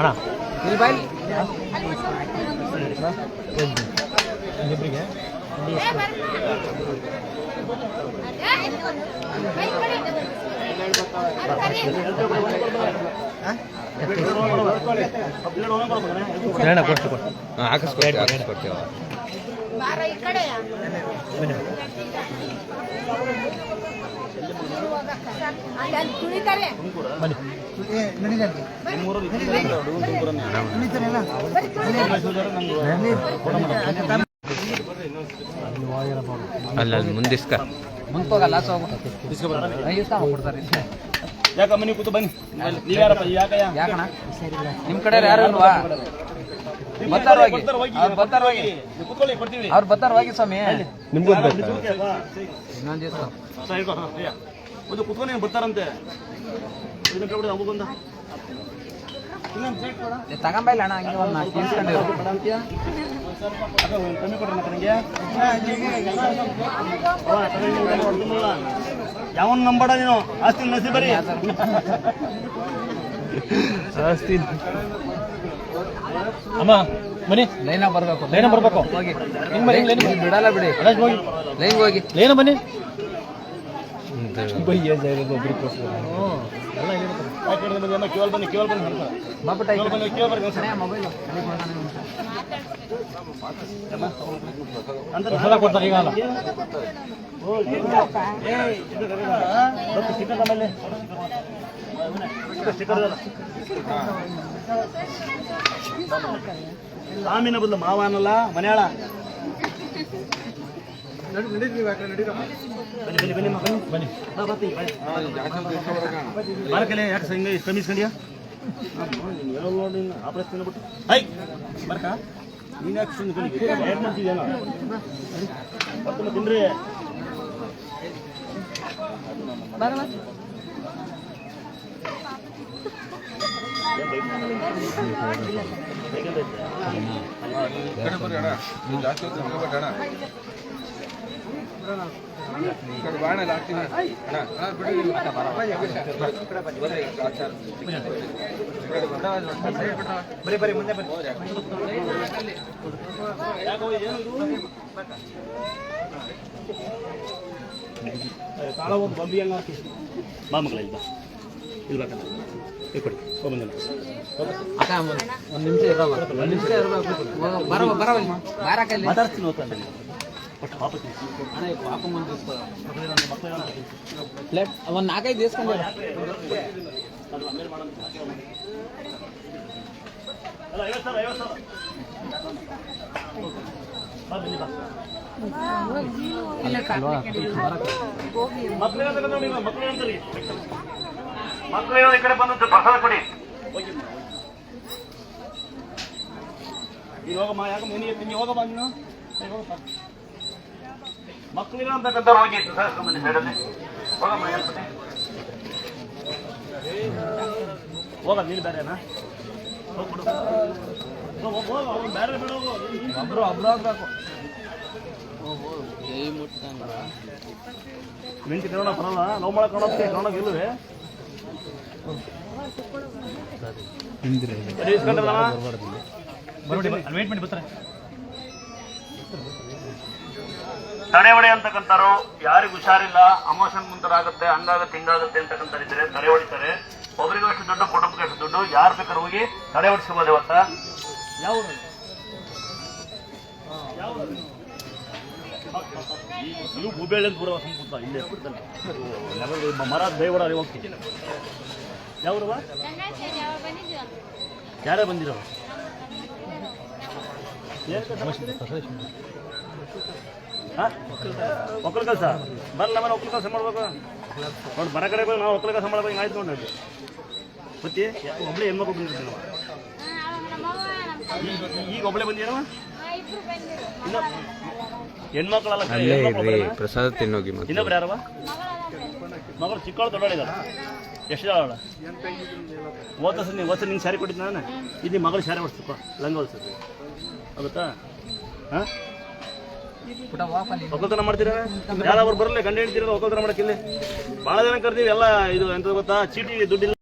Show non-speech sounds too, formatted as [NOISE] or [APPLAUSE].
ಅಣ್ಣ ಇಲ್ಲಿ ಬಾಯ್ ಇಬ್ಬರಿಗೆ ಅಣ್ಣ ಕೊಟ್ಟು ಕೊಟ್ಟು ಅಲ್ಲಿ ಅಲ್ಲ. ಮುಂದೋಗಲ್ಲ ಯಾಕಮ್ಮ ನೀವು ಕೂತು ಬನ್ನಿ. ಯಾಕಣ್ಣ ಯಾರಪ್ಪ ಯಾಕಯ್ಯ? ಯಾಕಣ ನಿಮ್ ಕಡೆ ಯಾರು ಇಲ್ವಾ? ಬರ್ತಾರ ಹೋಗಿ. ಬರ್ತಾರ ಹೋಗಿ ಅವ್ರು ಬರ್ತಾರ ಹೋಗಿ. ನೀವು ಕೂತ್ಕೊಳ್ಳಿ ಕೊಡ್ತೀವಿ ಅವ್ರು ಬರ್ತಾರ ಹೋಗಿ ಸ್ವಾಮಿ. ನಿಮ್ಗೂ ಇನ್ನೊಂದ್ ದಿವಸ. ಒಂದು ಕುತ್ಕೊಂಡು ಏನು ಬರ್ತಾರಂತೆ. ಇದನ್ನ ಕೇಳ್ಬಿಡಿ ಅಮ್ಮಗೊಂದ ತಗೊಂಬೈಲ ಅಣ್ಣ ಹಂಗೆ ಒಂದು ನಾಲ್ಕು ಇಸ್ಕೊಂಡಿರು ಕಮ್ಮಿ ಕೊಡ್ರಿ ನನಗೆ ಯಾವನ್ ನಂಬಡ ನೀನು? ಆಸ್ತಿ ನಸಿ ಬರೀ. ಜಾಸ್ತಿ [LAUGHS] ಅಮ್ಮ ಬನ್ನಿ. ಲೈನ ಬರ್ಬೇಕು. ಲೈನ ಬರ್ಬೇಕು. ಹೋಗಿ. ಹಿಂಗ್ ಬನ್ನಿ, ಲೈನ್. ಬಿಡಲ್ಲ ಬಿಡಿ. ಅಲ್ಲ ಹೋಗಿ. ಲೈನ್ ಹೋಗಿ. ಲೇನ ಬನ್ನಿ. ಇದು ಬೈಯ ಜಾಗ ಒಬ್ರಿಗೆ ಕೇವಲ್ ಬನ್ನಿ ಕೇವಲ್ ಬನ್ನಿ. ಬಾಪುಟ ಕೇವಲ್ ಕೇವಲ್. ಮೊಬೈಲ್ ಕೊಡ್ತಾರೆ ಈಗ ಅಲ್ಲ. ಇದಲ್ಲ. ಸಾಮಿನ ಬದಲು ಮಾವ ಅನ್ನಲ್ಲ ಮನೆಯಾಳ ಬರಕಲೆ ಯಾಕೆ ಸ- ಹಿಂಗೆ ಕಮ್ಮಿ ಇಸ್ಕೊಂಡ್ಯಾ? ಆಪರೇಷನ್ ಬಿಟ್ಟು ಐ ಬರಕ? ನೀನು ಯಾಕೆ ಸುಮ್ಮನೆ ಕಲಿ ಏನು ಮಾಡ್ತಿದ್ಯಾನ ಬರ್ತೀನಿ ತಿನ್ರಿ. ಬರೀ ಬರೀ ಮುಂದೆ ಬರೀ ಯಾಕೋ ಏನು ಇದು ತಾಳ ಒಂದು ಬಂಬಿ ಹಂಗೆ ಹಾಕಿ ಇಲ್ಲಿ ಕೊಡಿ ಹೋಗ್ಬಂದಿಲ್ಲ ಅಕ್ಕ ಒಂದು ನಿಮಿಷ ಇರಲ್ಲ ಒಂದು ನಿಮಿಷ ಇರಬೇಕು ಬರ ಬರ ಬಾರಕಲ್ಲಿ ಮಾತಾಡ್ತೀನಿ ಹೋಗ್ತಾನೆ ಬಟ್ ವಾಪಸ್ ಅಣ್ಣ ಈ ಪಾಪ ಮಂದಿ ಪ್ಲೇಟ್ ಒಂದು ನಾಲ್ಕೈದು ಇಸ್ಕೊಂಡು ಅಲ್ಲ ಐವತ್ತು ಸಾವಿರ ಐವತ್ತು ಸಾವಿರ ಬಾ ಬನ್ನಿ ಬಾ ಮಕ್ಕಳು ಮಕ್ಕಳು ಈ ಕಡೆ ಬಂದದ್ದು ಪ್ರಸಾದ ಕೊಡಿ. ಹೋಗಮ್ಮ ಯಾಕಮ್ಮ ನೀನು ನೀನು. ಹೋಗಮ್ಮ ನೀನು ಹೋಗಪ್ಪ ಮಕ್ಕಳಿರೋ ಅಂತಕ್ಕಂಥವ್ರು ಹೋಗಿ. ಸೈಡಲ್ಲಿ ಹೋಗಮ್ಮ ಹೇಳ್ತೀನಿ ಹೋಗ ನೀನು ಬೇರೆನಾ ಹೋಗ್ಬಿಡು. ಹೋಗ್ ಹೋಗ್ ಹೋಗ್ ಅವ್ನು ಬೇರೆ ಬಿಡು ಒಬ್ರು ಒಬ್ರು ಬರಲ್ಲ. ನಾವು ಮಾಡಕ್ ಕಾಣೋಕ್ಕೆ ಕಾಣೋಕೆ ಇಲ್ಲವೇ? ಸರಿ ಹೊಡೆ ಅಂತಕ್ಕಂಥವ್ರು ಯಾರಿಗೂ ಹುಷಾರಿಲ್ಲ ಅಮೋಷನ್ ಮುಂತರಾಗುತ್ತೆ ಹಂಗಾಗುತ್ತೆ ಹಿಂಗಾಗುತ್ತೆ ಅಂತಕ್ಕಂಥ ಇದ್ರೆ ತಡೆ ಹೊಡಿತಾರೆ. ಒಬ್ಬರಿಗೂ ಅಷ್ಟು ದುಡ್ಡು ಕುಟುಂಬಕ್ಕೆ ಅಷ್ಟು ದುಡ್ಡು ಯಾರು ಬೇಕಾದ್ರೆ ಹೋಗಿ ತಡೆ ಹೊಡಿಸ್ಕೋಬೋದು ಇವತ್ತ ಯಾವ ನೀವು ಗುಬೇಳೆ ಅಂತ ಬರುವ ಸಂಪುಟ ಇಲ್ಲೇ ಮರ ದೈವರ ಹೋಗ್ತೀನಿ ಯಾವ ಊರವ್ವ? ಯಾರೇ ಬಂದಿರೋ? ಒಕ್ಕಲ ಕೆಲಸ? ಬರಲ್ಲ ಮನೆ ಒಕ್ಕಲ ಕೆಲಸ ಮಾಡ್ಬೇಕು. ನೋಡಿ ಬರ ಕಡೆ ನಾವು ಒಕ್ಕಲ ಕೆಲಸ ಮಾಡ್ಬೇಕು ಹಿಂಗೆ ಆಯ್ತು ನೋಡಿ ಮತ್ತೆ ಒಬ್ಬಳೆ ಹೆಣ್ಮಕ್ಳು ಬಂದಿರ್ತೀವಿ ಈಗ- ಒಬ್ಬಳೆ ಬಂದಿಏನವ ಇನ್ನ ಹೆಣ್ಮಕ್ಳಲ್ಲ ಅಲ್ಲೇ ಇರ್ರಿ ಪ್ರಸಾದ ತಿನ್ನೋಗಿ ಮತ್ತೆ. ಇನ್ನೊಬ್ರು ಯಾರವ ಮಗಳು ಚಿಕ್ಕವಳು ದೊಡ್ಡಳಿದಾರ ಎಷ್ಟು ಜನ ಓದ ನೀ ನೀವು ಓದ್ಸ ನಿಂಗೆ ಸ್ಯಾರಿ ಕೊಟ್ಟಿದ್ದು ನಾನು. ಇದು ನಿಮ್ಮ ಮಗಳು ಸ್ಯಾರಿ ಹೊಡ್ಸ್ಕೊ ಲಂಗ ಹೊಡ್ಸು ಆಗುತ್ತಾ ಹಾಂ? ಒಕ್ಕಲ್ತನ ಮಾಡ್ತೀರಾ? ಯಾರಾದ್ರು ಬರಲ್ಲ ಗಂಡ ಹೇಳ್ತೀರಲ್ಲ ಒಕ್ಕಲ್ತನ ಮಾಡಕ್ಕಿಲ್ಲ ಭಾಳ ಜನ ಕರ್ತೀವಿ ಎಲ್ಲ ಇದು ಎಂತ ಗೊತ್ತಾ? ಚೀಟಿ ದುಡ್ಡಿಲ್ಲ.